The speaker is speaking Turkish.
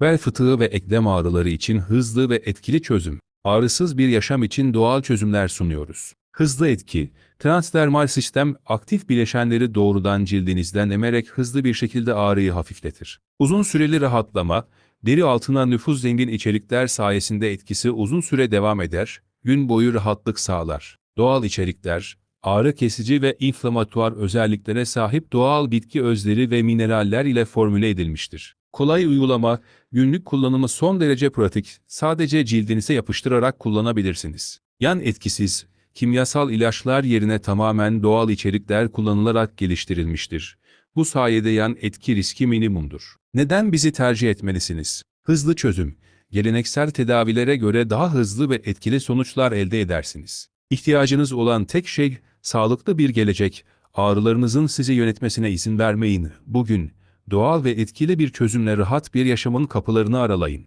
Bel fıtığı ve eklem ağrıları için hızlı ve etkili çözüm. Ağrısız bir yaşam için doğal çözümler sunuyoruz. Hızlı etki, transdermal sistem aktif bileşenleri doğrudan cildinizden emerek hızlı bir şekilde ağrıyı hafifletir. Uzun süreli rahatlama, deri altına nüfuz zengin içerikler sayesinde etkisi uzun süre devam eder, gün boyu rahatlık sağlar. Doğal içerikler, ağrı kesici ve inflamatuar özelliklere sahip doğal bitki özleri ve mineraller ile formüle edilmiştir. Kolay uygulama, günlük kullanımı son derece pratik, sadece cildinize yapıştırarak kullanabilirsiniz. Yan etkisiz, kimyasal ilaçlar yerine tamamen doğal içerikler kullanılarak geliştirilmiştir. Bu sayede yan etki riski minimumdur. Neden bizi tercih etmelisiniz? Hızlı çözüm. Geleneksel tedavilere göre daha hızlı ve etkili sonuçlar elde edersiniz. İhtiyacınız olan tek şey, sağlıklı bir gelecek, ağrılarınızın sizi yönetmesine izin vermeyin. Bugün, doğal ve etkili bir çözümle rahat bir yaşamın kapılarını aralayın.